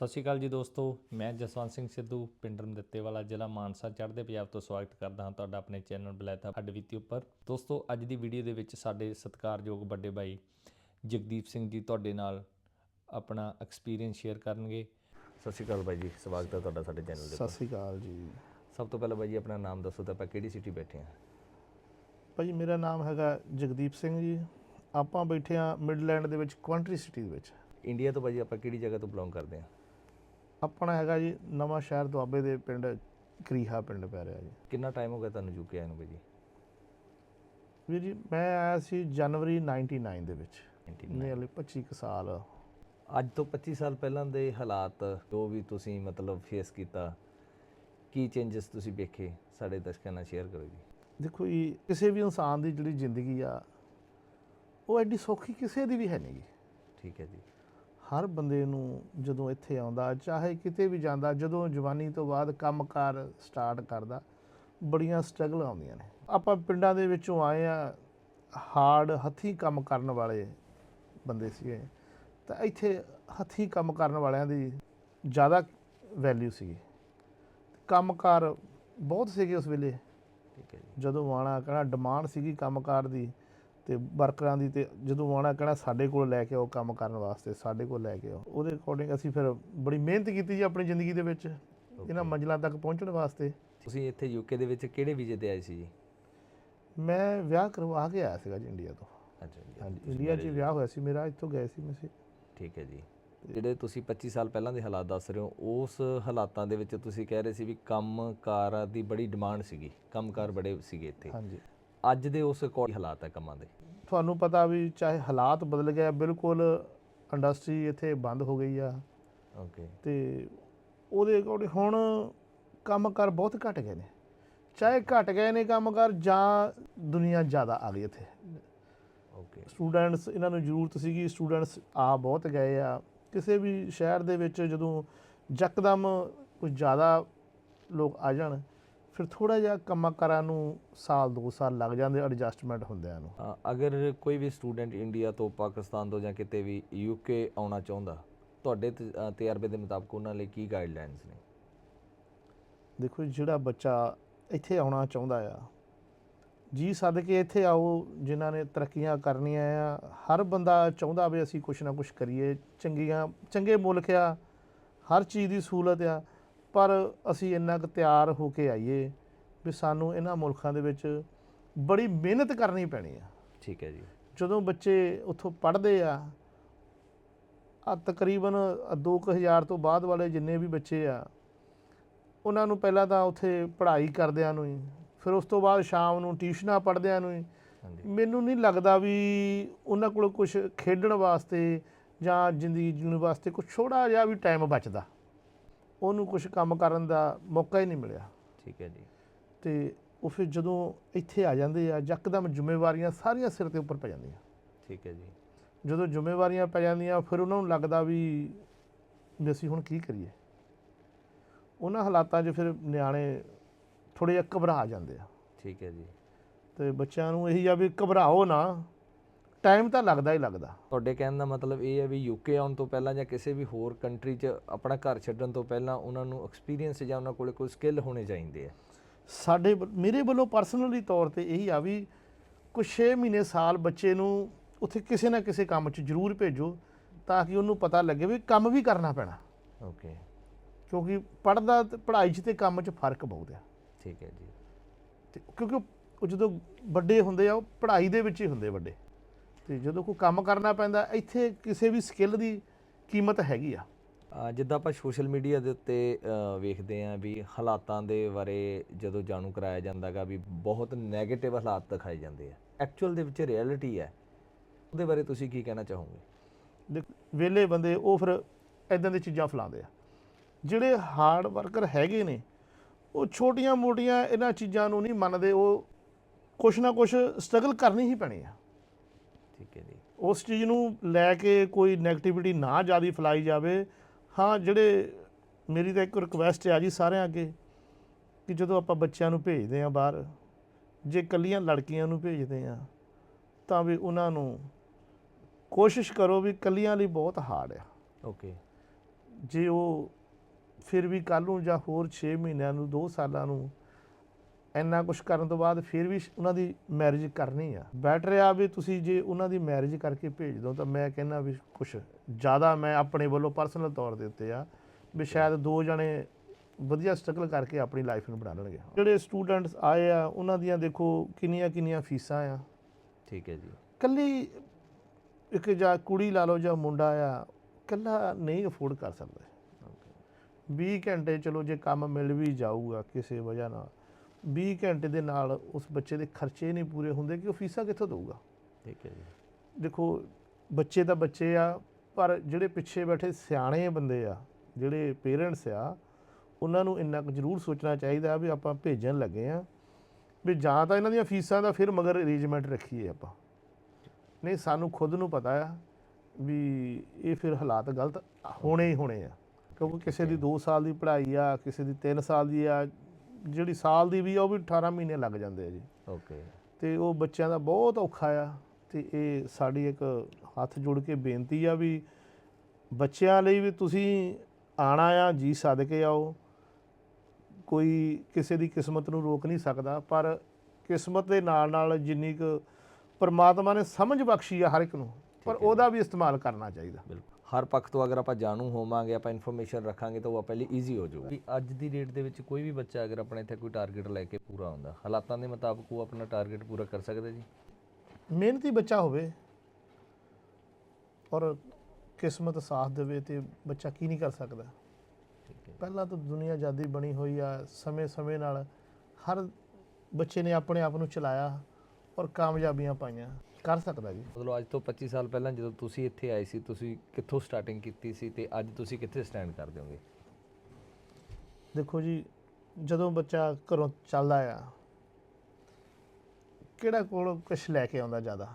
ਸਤਿ ਸ਼੍ਰੀ ਅਕਾਲ ਜੀ ਦੋਸਤੋ ਮੈਂ ਜਸਵੰਤ ਸਿੰਘ ਸਿੱਧੂ ਪਿੰਡ ਰਮਦਿੱਤੇ ਵਾਲਾ ਜ਼ਿਲ੍ਹਾ ਮਾਨਸਾ ਚੜ੍ਹਦੇ ਪੰਜਾਬ ਤੋਂ ਸਵਾਗਤ ਕਰਦਾ ਹਾਂ ਤੁਹਾਡਾ ਆਪਣੇ ਚੈਨਲ ਬਲੈਥਾ ਹੱਡਵੀਤੀ ਉੱਪਰ। ਦੋਸਤੋ ਅੱਜ ਦੀ ਵੀਡੀਓ ਦੇ ਵਿੱਚ ਸਾਡੇ ਸਤਿਕਾਰਯੋਗ ਵੱਡੇ ਭਾਈ ਜਗਦੀਪ ਸਿੰਘ ਜੀ ਤੁਹਾਡੇ ਨਾਲ ਆਪਣਾ ਐਕਸਪੀਰੀਅੰਸ ਸ਼ੇਅਰ ਕਰਨਗੇ। ਸਤਿ ਸ਼੍ਰੀ ਅਕਾਲ ਬਾਈ ਜੀ ਸਵਾਗਤ ਹੈ ਤੁਹਾਡਾ ਸਾਡੇ ਚੈਨਲ ਦੇ ਸਤਿ ਸ੍ਰੀ ਅਕਾਲ ਜੀ। ਸਭ ਤੋਂ ਪਹਿਲਾਂ ਬਾਈ ਜੀ ਆਪਣਾ ਨਾਮ ਦੱਸੋ ਤਾਂ ਆਪਾਂ ਕਿਹੜੀ ਸਿਟੀ ਬੈਠੇ ਹਾਂ? ਭਾਜੀ ਮੇਰਾ ਨਾਮ ਹੈਗਾ ਜਗਦੀਪ ਸਿੰਘ ਜੀ। ਆਪਾਂ ਬੈਠੇ ਆ ਮਿਡਲੈਂਡ ਦੇ ਵਿੱਚ ਕੁਆਂਟਰੀ ਸਿਟੀ ਦੇ ਵਿੱਚ। ਇੰਡੀਆ ਤੋਂ ਬਾਈ ਜੀ ਆਪਾਂ ਕਿਹੜੀ ਜਗ੍ਹਾ ਤੋਂ ਬਿਲੋਂਗ ਕਰਦੇ ਹਾਂ? ਆਪਣਾ ਹੈਗਾ ਜੀ ਨਵਾਂ ਸ਼ਹਿਰ ਦੁਆਬੇ ਦੇ ਪਿੰਡ ਕਰੀਹਾ ਪਿੰਡ ਪੈ ਰਿਹਾ ਜੀ। ਕਿੰਨਾ ਟਾਈਮ ਹੋ ਗਿਆ ਤੁਹਾਨੂੰ ਯੂਕੇ ਆਏ ਨੂੰ ਬਾਈ ਜੀ? ਵੀਰ ਜੀ ਮੈਂ ਆਇਆ ਸੀ ਜਨਵਰੀ 99 ਦੇ ਵਿੱਚ। 99 ਨੀਅਰਲੀ 25 ਕੁ ਸਾਲ। ਅੱਜ ਤੋਂ 25 ਸਾਲ ਪਹਿਲਾਂ ਦੇ ਹਾਲਾਤ ਜੋ ਵੀ ਤੁਸੀਂ ਮਤਲਬ ਫੇਸ ਕੀਤਾ ਕੀ ਚੇਂਜਸ ਤੁਸੀਂ ਵੇਖੇ? ਸਾਡੇ ਦਰਸ਼ਕਾਂ ਨਾਲ ਸ਼ੇਅਰ ਕਰੋ ਜੀ। ਦੇਖੋ ਜੀ ਕਿਸੇ ਵੀ ਇਨਸਾਨ ਦੀ ਜਿਹੜੀ ਜ਼ਿੰਦਗੀ ਆ ਉਹ ਐਡੀ ਸੌਖੀ ਕਿਸੇ ਦੀ ਵੀ ਹੈ ਨਹੀਂ ਗੀ ਠੀਕ ਹੈ ਜੀ। ਹਰ ਬੰਦੇ ਨੂੰ ਜਦੋਂ ਇੱਥੇ ਆਉਂਦਾ ਚਾਹੇ ਕਿਤੇ ਵੀ ਜਾਂਦਾ ਜਦੋਂ ਜਵਾਨੀ ਤੋਂ ਬਾਅਦ ਕੰਮਕਾਰ ਸਟਾਰਟ ਕਰਦਾ ਬੜੀਆਂ ਸਟਰਗਲ ਆਉਂਦੀਆਂ ਨੇ। ਆਪਾਂ ਪਿੰਡਾਂ ਦੇ ਵਿੱਚੋਂ ਆਏ ਆ ਹਾਰਡ ਹੱਥੀਂ ਕੰਮ ਕਰਨ ਵਾਲੇ ਬੰਦੇ ਸੀਗੇ। ਤਾਂ ਇੱਥੇ ਹੱਥੀਂ ਕੰਮ ਕਰਨ ਵਾਲਿਆਂ ਦੀ ਜ਼ਿਆਦਾ ਵੈਲਿਊ ਸੀਗੀ। ਕੰਮਕਾਰ ਬਹੁਤ ਸੀਗੇ ਉਸ ਵੇਲੇ। ਠੀਕ ਹੈ ਜੀ। ਜਦੋਂ ਆਉਣਾ ਕਹਿਣਾ ਡਿਮਾਂਡ ਸੀਗੀ ਕੰਮਕਾਰ ਦੀ ਤੇ ਵਰਕਰਾਂ ਦੀ ਤੇ ਜਦੋਂ ਆਉਣਾ ਕਹਿਣਾ ਸਾਡੇ ਕੋਲ ਲੈ ਕੇ ਆਓ ਕੰਮ ਕਰਨ ਵਾਸਤੇ ਸਾਡੇ ਕੋਲ ਲੈ ਕੇ ਆਓ। ਉਹਦੇ ਅਕੋਰਡਿੰਗ ਅਸੀਂ ਫਿਰ ਬੜੀ ਮਿਹਨਤ ਕੀਤੀ ਜੀ ਆਪਣੀ ਜ਼ਿੰਦਗੀ ਦੇ ਵਿੱਚ ਇਹਨਾਂ ਮੰਜ਼ਿਲਾਂ ਤੱਕ ਪਹੁੰਚਣ ਵਾਸਤੇ। ਤੁਸੀਂ ਇੱਥੇ ਯੂਕੇ ਦੇ ਵਿੱਚ ਕਿਹੜੇ ਵੀਜ਼ੇ ਤੇ ਆਏ ਸੀ ਜੀ? ਮੈਂ ਵਿਆਹ ਕਰਵਾ ਕੇ ਆਇਆ ਸੀਗਾ ਜੀ ਇੰਡੀਆ ਤੋਂ। ਅੱਛਾ ਜੀ ਹਾਂਜੀ ਇੰਡੀਆ 'ਚ ਵਿਆਹ ਹੋਇਆ ਸੀ ਮੇਰਾ ਇੱਥੋਂ ਗਏ ਸੀ ਮੈਂ ਸੀ। ਠੀਕ ਹੈ ਜੀ। ਜਿਹੜੇ ਤੁਸੀਂ 25 ਸਾਲ ਪਹਿਲਾਂ ਦੇ ਹਾਲਾਤ ਦੱਸ ਰਹੇ ਹੋ ਉਸ ਹਾਲਾਤਾਂ ਦੇ ਵਿੱਚ ਤੁਸੀਂ ਕਹਿ ਰਹੇ ਸੀ ਵੀ ਕੰਮਕਾਰ ਦੀ ਬੜੀ ਡਿਮਾਂਡ ਸੀਗੀ ਕੰਮਕਾਰ ਬੜੇ ਸੀਗੇ ਇੱਥੇ। ਹਾਂਜੀ। ਅੱਜ ਦੇ ਉਸ ਅਕੋਰਡਿੰਗ ਹਾਲਾਤ ਹੈ ਕੰਮਾਂ ਦੇ। ਤੁਹਾਨੂੰ ਪਤਾ ਵੀ ਚਾਹੇ ਹਾਲਾਤ ਬਦਲ ਗਏ ਆ, ਬਿਲਕੁਲ ਇੰਡਸਟਰੀ ਇੱਥੇ ਬੰਦ ਹੋ ਗਈ ਆ। ਓਕੇ ਤੇ ਉਹਦੇ ਅਕੋਰਡਿੰਗ ਹੁਣ ਕੰਮਕਾਰ ਬਹੁਤ ਘਟ ਗਏ ਨੇ। ਚਾਹੇ ਘਟ ਗਏ ਨੇ ਕੰਮਕਾਰ ਜਾਂ ਦੁਨੀਆ ਜ਼ਿਆਦਾ ਆ ਗਈ ਇੱਥੇ। ਓਕੇ ਸਟੂਡੈਂਟਸ ਇਹਨਾਂ ਨੂੰ ਜ਼ਰੂਰਤ ਸੀਗੀ ਸਟੂਡੈਂਟਸ ਆ ਬਹੁਤ ਗਏ ਆ। ਕਿਸੇ ਵੀ ਸ਼ਹਿਰ ਦੇ ਵਿੱਚ ਜਦੋਂ ਯਕਦਮ ਕੁਝ ਜ਼ਿਆਦਾ ਲੋਕ ਆ ਜਾਣ ਫਿਰ ਥੋੜਾ ਜਿਹਾ ਕੰਮਾਂ ਕਾਰਾਂ ਨੂੰ ਸਾਲ ਦੋ ਸਾਲ ਲੱਗ ਜਾਂਦੇ ਐਡਜਸਟਮੈਂਟ ਹੁੰਦਿਆਂ ਨੂੰ। ਅਗਰ ਕੋਈ ਵੀ ਸਟੂਡੈਂਟ ਇੰਡੀਆ ਤੋਂ ਪਾਕਿਸਤਾਨ ਤੋਂ ਜਾਂ ਕਿਤੇ ਵੀ ਯੂਕੇ ਆਉਣਾ ਚਾਹੁੰਦਾ ਤੁਹਾਡੇ ਤਜਰਬੇ ਦੇ ਮੁਤਾਬਕ ਉਹਨਾਂ ਲਈ ਕੀ ਗਾਈਡਲਾਈਨਸ ਨੇ? ਦੇਖੋ ਜਿਹੜਾ ਬੱਚਾ ਇੱਥੇ ਆਉਣਾ ਚਾਹੁੰਦਾ ਆ ਜੀ ਸੱਦ ਕੇ ਇੱਥੇ ਆਓ ਜਿਨ੍ਹਾਂ ਨੇ ਤਰੱਕੀਆਂ ਕਰਨੀਆਂ ਆ ਹਰ ਬੰਦਾ ਚਾਹੁੰਦਾ ਵੀ ਅਸੀਂ ਕੁਛ ਨਾ ਕੁਛ ਕਰੀਏ ਚੰਗੀਆਂ ਚੰਗੇ ਮੁਲਕ ਆ ਹਰ ਚੀਜ਼ ਦੀ ਸਹੂਲਤ ਆ। ਪਰ ਅਸੀਂ ਇੰਨਾ ਕੁ ਤਿਆਰ ਹੋ ਕੇ ਆਈਏ ਵੀ ਸਾਨੂੰ ਇਹਨਾਂ ਮੁਲਕਾਂ ਦੇ ਵਿੱਚ ਬੜੀ ਮਿਹਨਤ ਕਰਨੀ ਪੈਣੀ ਆ। ਠੀਕ ਹੈ ਜੀ। ਜਦੋਂ ਬੱਚੇ ਉੱਥੋਂ ਪੜ੍ਹਦੇ ਆ ਆ ਤਕਰੀਬਨ 2000 ਤੋਂ ਬਾਅਦ ਵਾਲੇ ਜਿੰਨੇ ਵੀ ਬੱਚੇ ਆ ਉਹਨਾਂ ਨੂੰ ਪਹਿਲਾਂ ਤਾਂ ਉੱਥੇ ਪੜ੍ਹਾਈ ਕਰਦਿਆਂ ਨੂੰ ਹੀ ਫਿਰ ਉਸ ਤੋਂ ਬਾਅਦ ਸ਼ਾਮ ਨੂੰ ਟਿਊਸ਼ਨਾਂ ਪੜ੍ਹਦਿਆਂ ਨੂੰ ਹੀ। ਮੈਨੂੰ ਨਹੀਂ ਲੱਗਦਾ ਵੀ ਉਹਨਾਂ ਕੋਲ ਕੁਝ ਖੇਡਣ ਵਾਸਤੇ ਜਾਂ ਜ਼ਿੰਦਗੀ ਜੀਣ ਵਾਸਤੇ ਕੁਝ ਛੋੜਾ ਜਿਹਾ ਵੀ ਟਾਈਮ ਬਚਦਾ। ਉਹਨੂੰ ਕੁਝ ਕੰਮ ਕਰਨ ਦਾ ਮੌਕਾ ਹੀ ਨਹੀਂ ਮਿਲਿਆ। ਠੀਕ ਹੈ ਜੀ। ਤੇ ਉਹ ਫਿਰ ਜਦੋਂ ਇੱਥੇ ਆ ਜਾਂਦੇ ਆ ਯਕਦਮ ਜ਼ਿੰਮੇਵਾਰੀਆਂ ਸਾਰੀਆਂ ਸਿਰ ਤੇ ਉੱਪਰ ਪੈ ਜਾਂਦੀਆਂ। ਠੀਕ ਹੈ ਜੀ। ਜਦੋਂ ਜ਼ਿੰਮੇਵਾਰੀਆਂ ਪੈ ਜਾਂਦੀਆਂ ਫਿਰ ਉਹਨਾਂ ਨੂੰ ਲੱਗਦਾ ਵੀ ਵੀ ਅਸੀਂ ਹੁਣ ਕੀ ਕਰੀਏ? ਉਹਨਾਂ ਹਾਲਾਤਾਂ 'ਚ ਫਿਰ ਨਿਆਣੇ ਥੋੜੇ ਜਿਹਾ ਘਬਰਾ ਜਾਂਦੇ ਆ। ਠੀਕ ਹੈ ਜੀ। ਤੇ ਬੱਚਿਆਂ ਨੂੰ ਇਹੀ ਆ ਵੀ ਘਬਰਾਓ ਨਾ। ਟਾਈਮ ਤਾਂ ਲੱਗਦਾ ਹੀ ਲੱਗਦਾ। ਤੁਹਾਡੇ ਕਹਿਣ ਦਾ ਮਤਲਬ ਇਹ ਹੈ ਵੀ ਯੂਕੇ ਆਉਣ ਤੋਂ ਪਹਿਲਾਂ ਜਾਂ ਕਿਸੇ ਵੀ ਹੋਰ ਕੰਟਰੀ 'ਚ ਆਪਣਾ ਘਰ ਛੱਡਣ ਤੋਂ ਪਹਿਲਾਂ ਉਹਨਾਂ ਨੂੰ ਐਕਸਪੀਰੀਅੰਸ ਜਾਂ ਉਹਨਾਂ ਕੋਲੇ ਕੋਈ ਸਕਿੱਲ ਹੋਣੇ ਚਾਹੀਦੇ ਆ। ਸਾਡੇ ਮੇਰੇ ਵੱਲੋਂ ਪਰਸਨਲੀ ਤੌਰ ਤੇ ਇਹੀ ਆ ਵੀ ਕੁਝ 6 ਮਹੀਨੇ ਸਾਲ ਬੱਚੇ ਨੂੰ ਉੱਥੇ ਕਿਸੇ ਨਾ ਕਿਸੇ ਕੰਮ 'ਚ ਜ਼ਰੂਰ ਭੇਜੋ ਤਾਂ ਕਿ ਉਹਨੂੰ ਪਤਾ ਲੱਗੇ ਵੀ ਕੰਮ ਵੀ ਕਰਨਾ ਪੈਣਾ। ਓਕੇ ਕਿਉਂਕਿ ਪੜ੍ਹਦਾ ਤੇ ਪੜ੍ਹਾਈ 'ਚ ਤੇ ਕੰਮ 'ਚ ਫ਼ਰਕ ਬਹੁਤ ਆ। ਠੀਕ ਹੈ ਜੀ। ਤੇ ਕਿਉਂਕਿ ਉਹ ਜਦੋਂ ਵੱਡੇ ਹੁੰਦੇ ਆ ਉਹ ਪੜ੍ਹਾਈ ਦੇ ਵਿੱਚ ਹੀ ਹੁੰਦੇ ਵੱਡੇ। ਤੇ ਜਦੋਂ ਕੋਈ ਕੰਮ ਕਰਨਾ ਪੈਂਦਾ ਇੱਥੇ ਕਿਸੇ ਵੀ ਸਕਿੱਲ ਦੀ ਕੀਮਤ ਹੈਗੀ ਆ? ਅ, ਜਿੱਦਾਂ ਆਪਾਂ ਸੋਸ਼ਲ ਮੀਡੀਆ ਦੇ ਉੱਤੇ ਅ, ਵੇਖਦੇ ਆਂ ਵੀ ਹਾਲਾਤਾਂ ਦੇ ਬਾਰੇ ਜਦੋਂ ਜਾਣੂ ਕਰਾਇਆ ਜਾਂਦਾਗਾ ਵੀ ਬਹੁਤ 네ਗੇਟਿਵ ਹਾਲਾਤ ਦਿਖਾਏ ਜਾਂਦੇ ਆ। ਐਕਚੁਅਲ ਦੇ ਵਿੱਚ ਰਿਐਲਿਟੀ ਹੈ। ਉਹਦੇ ਬਾਰੇ ਤੁਸੀਂ ਕੀ ਕਹਿਣਾ ਚਾਹੋਗੇ? ਦੇਖ ਵਿਹਲੇ ਬੰਦੇ ਉਹ ਫਿਰ ਇਦਾਂ ਦੀਆਂ ਚੀਜ਼ਾਂ ਫਲਾਉਂਦੇ ਆ। ਜਿਹੜੇ ਹਾਰਡ ਵਰਕਰ ਹੈਗੇ ਨੇ ਉਹ ਛੋਟੀਆਂ ਮੋਟੀਆਂ ਇਹਨਾਂ ਚੀਜ਼ਾਂ ਨੂੰ ਨਹੀਂ ਮੰਨਦੇ ਉਹ ਕੁਛ ਨਾ ਕੁਛ ਸਟਰਗਲ ਕਰਨੀ ਹੀ ਪੈਣੀ ਆ। ਠੀਕ ਹੈ ਜੀ ਉਸ ਚੀਜ਼ ਨੂੰ ਲੈ ਕੇ ਕੋਈ 네ਗੇਟਿਵਿਟੀ ਨਾ ਜ਼ਿਆਦਾ ਫੈਲਾਈ ਜਾਵੇ ਹਾਂ ਜਿਹੜੇ ਮੇਰੀ ਤਾਂ ਇੱਕ ਰਿਕੁਐਸਟ ਹੈ ਜੀ ਸਾਰਿਆਂ ਅੱਗੇ ਕਿ ਜਦੋਂ ਆਪਾਂ ਬੱਚਿਆਂ ਨੂੰ ਭੇਜਦੇ ਹਾਂ ਬਾਹਰ ਜੇ ਕੱਲੀਆਂ ਲੜਕੀਆਂ ਨੂੰ ਭੇਜਦੇ ਆ ਤਾਂ ਵੀ ਉਹਨਾਂ ਨੂੰ ਕੋਸ਼ਿਸ਼ ਕਰੋ ਵੀ ਕੱਲੀਆਂ ਲਈ ਬਹੁਤ ਹਾਰਡ ਆ। ਓਕੇ ਜੇ ਉਹ ਫਿਰ ਵੀ ਕੱਲ ਨੂੰ ਜਾਂ ਹੋਰ 6 ਮਹੀਨਿਆਂ ਨੂੰ 2 ਸਾਲਾਂ ਨੂੰ ਇੰਨਾ ਕੁਝ ਕਰਨ ਤੋਂ ਬਾਅਦ ਫਿਰ ਵੀ ਉਹਨਾਂ ਦੀ ਮੈਰਿਜ ਕਰਨੀ ਆ। ਬੈਟਰ ਆ ਵੀ ਤੁਸੀਂ ਜੇ ਉਹਨਾਂ ਦੀ ਮੈਰਿਜ ਕਰਕੇ ਭੇਜ ਦੋ ਤਾਂ ਮੈਂ ਕਹਿੰਦਾ ਵੀ ਕੁਝ ਜ਼ਿਆਦਾ ਮੈਂ ਆਪਣੇ ਵੱਲੋਂ ਪਰਸਨਲ ਤੌਰ ਦੇ ਉੱਤੇ ਆ ਵੀ ਸ਼ਾਇਦ ਦੋ ਜਣੇ ਵਧੀਆ ਸਟਰਗਲ ਕਰਕੇ ਆਪਣੀ ਲਾਈਫ ਨੂੰ ਬਣਾ ਲੈਣਗੇ। ਜਿਹੜੇ ਸਟੂਡੈਂਟਸ ਆਏ ਆ ਉਹਨਾਂ ਦੀਆਂ ਦੇਖੋ ਕਿੰਨੀਆਂ ਕਿੰਨੀਆਂ ਫੀਸਾਂ ਆ। ਠੀਕ ਹੈ ਜੀ। ਕੱਲੀ ਇੱਕ ਜਾਂ ਕੁੜੀ ਲਾ ਲਓ ਜਾਂ ਮੁੰਡਾ ਆ ਕੱਲਾ ਨਹੀਂ ਅਫੋਰਡ ਕਰ ਸਕਦਾ। 20 ਘੰਟੇ ਚਲੋ ਜੇ ਕੰਮ ਮਿਲ ਵੀ ਜਾਊਗਾ ਕਿਸੇ ਵਜ੍ਹਾ ਨਾਲ 20 ਘੰਟੇ ਦੇ ਨਾਲ ਉਸ ਬੱਚੇ ਦੇ ਖਰਚੇ ਨਹੀਂ ਪੂਰੇ ਹੁੰਦੇ ਕਿ ਉਹ ਫੀਸਾਂ ਕਿੱਥੋਂ ਦਊਗਾ? ਠੀਕ ਹੈ ਜੀ। ਦੇਖੋ ਬੱਚੇ ਤਾਂ ਬੱਚੇ ਆ ਪਰ ਜਿਹੜੇ ਪਿੱਛੇ ਬੈਠੇ ਸਿਆਣੇ ਬੰਦੇ ਆ ਜਿਹੜੇ ਪੇਰੈਂਟਸ ਆ ਉਹਨਾਂ ਨੂੰ ਇੰਨਾ ਕੁ ਜ਼ਰੂਰ ਸੋਚਣਾ ਚਾਹੀਦਾ ਵੀ ਆਪਾਂ ਭੇਜਣ ਲੱਗੇ ਆ ਵੀ ਜਾਂ ਤਾਂ ਇਹਨਾਂ ਦੀਆਂ ਫੀਸਾਂ ਦਾ ਫਿਰ ਮਗਰ ਅਰੇਂਜਮੈਂਟ ਰੱਖੀਏ ਆਪਾਂ। ਨਹੀਂ ਸਾਨੂੰ ਖੁਦ ਨੂੰ ਪਤਾ ਆ ਵੀ ਇਹ ਫਿਰ ਹਾਲਾਤ ਗਲਤ ਹੋਣੇ ਹੀ ਹੋਣੇ ਆ। ਕਿਉਂਕਿ ਕਿਸੇ ਦੀ 2 ਸਾਲ ਦੀ ਪੜ੍ਹਾਈ ਆ ਕਿਸੇ ਦੀ 3 ਸਾਲ ਦੀ ਆ ਜਿਹੜੀ ਸਾਲ ਦੀ ਵੀ ਆ ਉਹ ਵੀ 18 ਮਹੀਨੇ ਲੱਗ ਜਾਂਦੇ ਆ ਜੀ। ਓਕੇ। ਤੇ ਉਹ ਬੱਚਿਆਂ ਦਾ ਬਹੁਤ ਔਖਾ ਆ ਤੇ ਇਹ ਸਾਡੀ ਇੱਕ ਹੱਥ ਜੋੜ ਕੇ ਬੇਨਤੀ ਆ ਵੀ ਬੱਚਿਆਂ ਲਈ ਵੀ ਤੁਸੀਂ ਆਣਾ ਆ ਜੀ ਸਦਕੇ ਆਓ। ਕੋਈ ਕਿਸੇ ਦੀ ਕਿਸਮਤ ਨੂੰ ਰੋਕ ਨਹੀਂ ਸਕਦਾ ਪਰ ਕਿਸਮਤ ਦੇ ਨਾਲ ਨਾਲ ਜਿੰਨੀ ਕੁ ਪਰਮਾਤਮਾ ਨੇ ਸਮਝ ਬਖਸ਼ੀ ਆ ਹਰ ਇੱਕ ਨੂੰ ਪਰ ਉਹਦਾ ਵੀ ਇਸਤੇਮਾਲ ਕਰਨਾ ਚਾਹੀਦਾ। ਬਿਲਕੁਲ। ਹਰ ਪੱਖ ਤੋਂ ਅਗਰ ਆਪਾਂ ਜਾਣੂ ਹੋਵਾਂਗੇ ਆਪਾਂ ਇਨਫੋਰਮੇਸ਼ਨ ਰੱਖਾਂਗੇ ਤਾਂ ਉਹ ਆਪਾਂ ਲਈ ਈਜ਼ੀ ਹੋ ਜਾਊਗਾ। ਅੱਜ ਦੀ ਡੇਟ ਦੇ ਵਿੱਚ ਕੋਈ ਵੀ ਬੱਚਾ ਅਗਰ ਆਪਣੇ ਇੱਥੇ ਕੋਈ ਟਾਰਗੇਟ ਲੈ ਕੇ ਪੂਰਾ ਹੁੰਦਾ ਹਾਲਾਤਾਂ ਦੇ ਮੁਤਾਬਕ ਉਹ ਆਪਣਾ ਟਾਰਗੇਟ ਪੂਰਾ ਕਰ ਸਕਦਾ ਜੀ? ਮਿਹਨਤੀ ਬੱਚਾ ਹੋਵੇ ਔਰ ਕਿਸਮਤ ਸਾਥ ਦੇਵੇ ਤੇ ਬੱਚਾ ਕੀ ਨਹੀਂ ਕਰ ਸਕਦਾ। ਠੀਕ ਹੈ ਪਹਿਲਾਂ ਤਾਂ ਦੁਨੀਆ ਆਜ਼ਾਦੀ ਬਣੀ ਹੋਈ ਆ ਸਮੇਂ-ਸਮੇਂ ਨਾਲ ਹਰ ਬੱਚੇ ਨੇ ਆਪਣੇ ਆਪ ਨੂੰ ਚਲਾਇਆ ਔਰ ਕਾਮਯਾਬੀਆਂ ਪਾਈਆਂ। ਕਰ ਸਕਦਾ ਜੀ। ਮਤਲਬ ਅੱਜ ਤੋਂ 25 ਸਾਲ ਪਹਿਲਾਂ ਜਦੋਂ ਤੁਸੀਂ ਇੱਥੇ ਆਏ ਸੀ ਤੁਸੀਂ ਕਿੱਥੋਂ ਸਟਾਰਟਿੰਗ ਕੀਤੀ ਸੀ ਤੇ ਅੱਜ ਤੁਸੀਂ ਕਿੱਥੇ ਸਟੈਂਡ ਕਰ ਦਿਓਗੇ ਦੇਖੋ ਜੀ ਜਦੋਂ ਬੱਚਾ ਘਰੋਂ ਚੱਲਦਾ ਆ ਕਿਹੜਾ ਕੋਲ ਕੁਝ ਲੈ ਕੇ ਆਉਂਦਾ ਜ਼ਿਆਦਾ?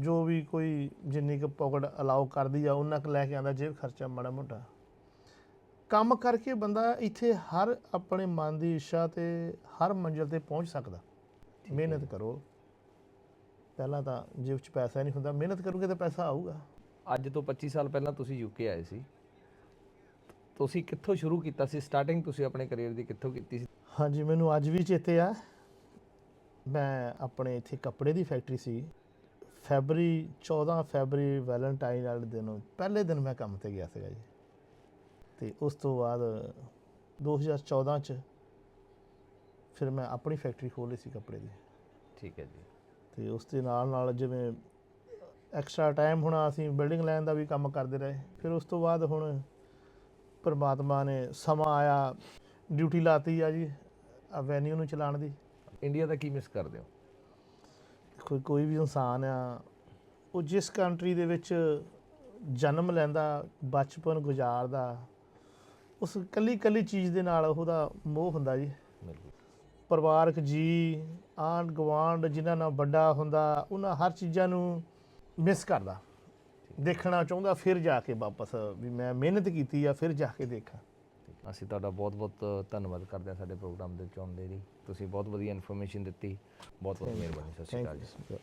ਜੋ ਵੀ ਕੋਈ ਜਿੰਨੀ ਕੁ ਪੌਕਟ ਅਲਾਉ ਕਰਦੀ ਆ ਉਹਨਾਂ ਕੁ ਲੈ ਕੇ ਆਉਂਦਾ ਜੇਬ ਖਰਚਾ ਮਾੜਾ ਮੋਟਾ। ਕੰਮ ਕਰਕੇ ਬੰਦਾ ਇੱਥੇ ਹਰ ਆਪਣੇ ਮਨ ਦੀ ਇੱਛਾ ਤੇ ਹਰ ਮੰਜ਼ਿਲ ਤੇ ਪਹੁੰਚ ਸਕਦਾ। ਮਿਹਨਤ ਕਰੋ। ਪਹਿਲਾਂ ਤਾਂ ਜੇਬ 'ਚ ਪੈਸਾ ਨਹੀਂ ਹੁੰਦਾ ਮਿਹਨਤ ਕਰੋਗੇ ਤਾਂ ਪੈਸਾ ਆਊਗਾ। ਅੱਜ ਤੋਂ 25 ਸਾਲ ਪਹਿਲਾਂ ਤੁਸੀਂ ਯੂਕੇ ਆਏ ਸੀ। ਤੁਸੀਂ ਕਿੱਥੋਂ ਸ਼ੁਰੂ ਕੀਤਾ ਸੀ? ਸਟਾਰਟਿੰਗ ਤੁਸੀਂ ਆਪਣੇ ਕੈਰੀਅਰ ਦੀ ਕਿੱਥੋਂ ਕੀਤੀ ਸੀ? ਹਾਂਜੀ ਮੈਨੂੰ ਅੱਜ ਵੀ ਚੇਤੇ ਆ। ਮੈਂ ਆਪਣੇ ਇੱਥੇ ਕੱਪੜੇ ਦੀ ਫੈਕਟਰੀ ਸੀ। ਫੈਬਰੀ 14 ਫੈਬਰੀ ਵੈਲੈਂਟਾਈਨ ਵਾਲੇ ਦਿਨ ਪਹਿਲੇ ਦਿਨ ਮੈਂ ਕੰਮ ਤੇ ਗਿਆ ਸੀਗਾ ਜੀ। ਤੇ ਉਸ ਤੋਂ ਬਾਅਦ 2014 ਚ ਫਿਰ ਮੈਂ ਆਪਣੀ ਫੈਕਟਰੀ ਖੋਲ੍ਹੀ ਸੀ ਕੱਪੜੇ ਦੀ। ਠੀਕ ਹੈ ਜੀ। ਤੇ ਉਸ ਦੇ ਨਾਲ ਨਾਲ ਜਿਵੇਂ ਐਕਸਟਰਾ ਟਾਈਮ ਹੋਣਾ ਅਸੀਂ ਬਿਲਡਿੰਗ ਲੈਣ ਦਾ ਵੀ ਕੰਮ ਕਰਦੇ ਰਹੇ। ਫਿਰ ਉਸ ਤੋਂ ਬਾਅਦ ਹੁਣ ਪਰਮਾਤਮਾ ਨੇ ਸਮਾਂ ਆਇਆ ਡਿਊਟੀ ਲਾਤੀ ਆ ਜੀ ਵੈਨਿਊ ਨੂੰ ਚਲਾਉਣ ਦੀ। ਇੰਡੀਆ ਦਾ ਕੀ ਮਿਸ ਕਰਦੇ ਹੋ? ਕੋਈ ਕੋਈ ਵੀ ਇਨਸਾਨ ਆ ਉਹ ਜਿਸ ਕੰਟਰੀ ਦੇ ਵਿੱਚ ਜਨਮ ਲੈਂਦਾ ਬਚਪਨ ਗੁਜ਼ਾਰਦਾ ਉਸ ਕੱਲੀ ਕੱਲੀ ਚੀਜ਼ ਦੇ ਨਾਲ ਉਹਦਾ ਮੋਹ ਹੁੰਦਾ ਜੀ। ਬਿਲਕੁਲ। ਪਰਿਵਾਰਕ ਜੀ ਆਂਢ ਗੁਆਂਢ ਜਿਨ੍ਹਾਂ ਨਾਲ ਵੱਡਾ ਹੁੰਦਾ ਉਹਨਾਂ ਹਰ ਚੀਜ਼ਾਂ ਨੂੰ ਮਿਸ ਕਰਦਾ। ਦੇਖਣਾ ਚਾਹੁੰਦਾ ਫਿਰ ਜਾ ਕੇ ਵਾਪਸ ਵੀ ਮੈਂ ਮਿਹਨਤ ਕੀਤੀ ਆ ਫਿਰ ਜਾ ਕੇ ਦੇਖਾਂ। ਅਸੀਂ ਤੁਹਾਡਾ ਬਹੁਤ-ਬਹੁਤ ਧੰਨਵਾਦ ਕਰਦੇ ਹਾਂ ਸਾਡੇ ਪ੍ਰੋਗਰਾਮ ਦੇ ਵਿੱਚ ਆਉਣ ਦੇ ਲਈ। ਤੁਸੀਂ ਬਹੁਤ ਵਧੀਆ ਇਨਫੋਰਮੇਸ਼ਨ ਦਿੱਤੀ। ਬਹੁਤ ਬਹੁਤ ਮਿਹਰਬਾਨੀ ਸਤਿ ਸ਼੍ਰੀ ਅਕਾਲ ਜੀ।